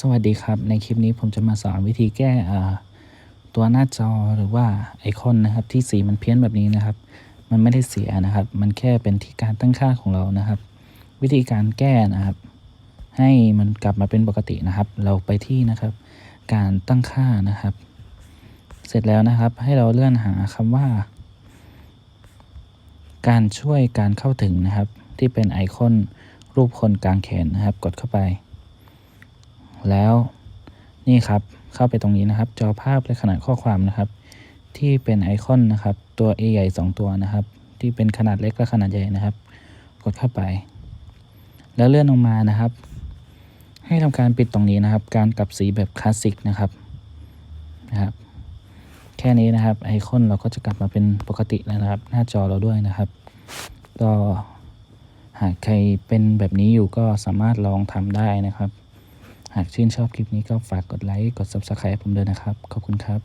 สวัสดีครับ ในคลิปนี้ผมจะมาสอนวิธีแก้ตัวหน้าจอหรือว่าไอคอนนะครับ ที่สีมันเพี้ยนแบบนี้นะครับ มันไม่ได้เสียนะครับ มันแค่เป็นที่การตั้งค่าของเรานะครับ วิธีการแก้นะครับ ให้มันกลับมาเป็นปกตินะครับ เราไปที่นะครับ การตั้งค่านะครับ เสร็จแล้วนะครับ ให้เราเลื่อนหาคำว่า การช่วยการเข้าถึงนะครับ ที่เป็นไอคอนรูปคนกลางแขนนะครับ กดเข้าไป แล้วนี่ครับเข้าไปตรงนี้นะครับ จอภาพและขนาดข้อความนะครับ ที่เป็นไอคอนนะครับ ตัว A ใหญ่สองตัวนะครับ ที่เป็นขนาดเล็กและขนาดใหญ่นะครับ กดเข้าไป แล้วเลื่อนลงมานะครับ ให้ทำการปิดตรงนี้นะครับ การกลับสีแบบคลาสสิกนะครับนะครับ แค่นี้นะครับไอคอนเราก็จะกลับมาเป็นปกติแล้วนะครับ หน้าจอเราด้วยนะครับ ก็หากใครเป็นแบบนี้อยู่ก็สามารถลองทำได้นะครับากชื่นชอบคลิปนี้ก็ฝากกดไลค์ กด Subscribe ผมด้วยนะครับ ขอบคุณครับ